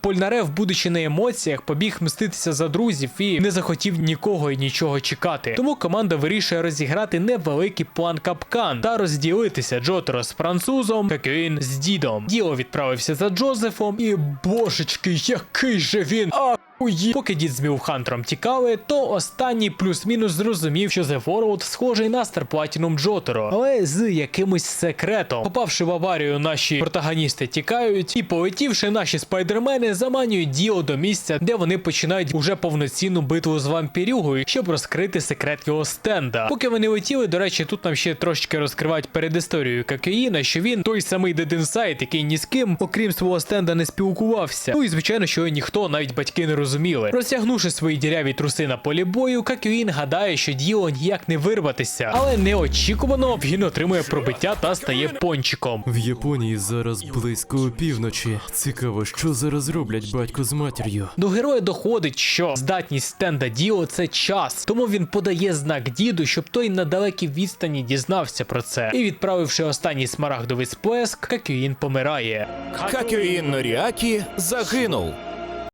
Польнарев, будучи на емоціях, побіг мститися за друзів і не захотів нікого і нічого чекати. Тому команда вирішує розіграти невеликий план капкан та розділитися Джотеро з французом, Кокюін з дідом. Діло відправився за Джозефом, і божечки, який же він ахує. Поки дід з Мілхантером тікали, то останній плюс-мінус зрозумів, що The World схожий на Star Platinum Джотеро, але з якимось секретом. Попавши в аварію, наші протагоністи тікають, і полетівши, наші спайдермени заманюють діло до місця, де вони починають уже повноцінну битву з вампірюгою, щоб розкрити секрет його стенда. Поки вони летіли, до речі, тут нам ще трошки розкривають перед історією Какеїна, що він той самий Inside, який ні з ким, окрім свого стенда, не спілкувався. Ну і звичайно, що ніхто, навіть батьки не розуміли. Розтягнувши свої діряві труси на полі бою, Какюїн гадає, що діло ніяк не вирватися, але неочікувано він отримує пробиття та стає пончиком. В Японії зараз близько опівночі. Цікаво, що зараз роблять батько з матір'ю. До героя доходить, що здатність стенда Діо це час, тому він подає знак діду, щоб той на далекій відстані дізнався про це. І відправивши останній смарагдовий сплеск, Какюїн помирає. Какюїн Норіакі загинув.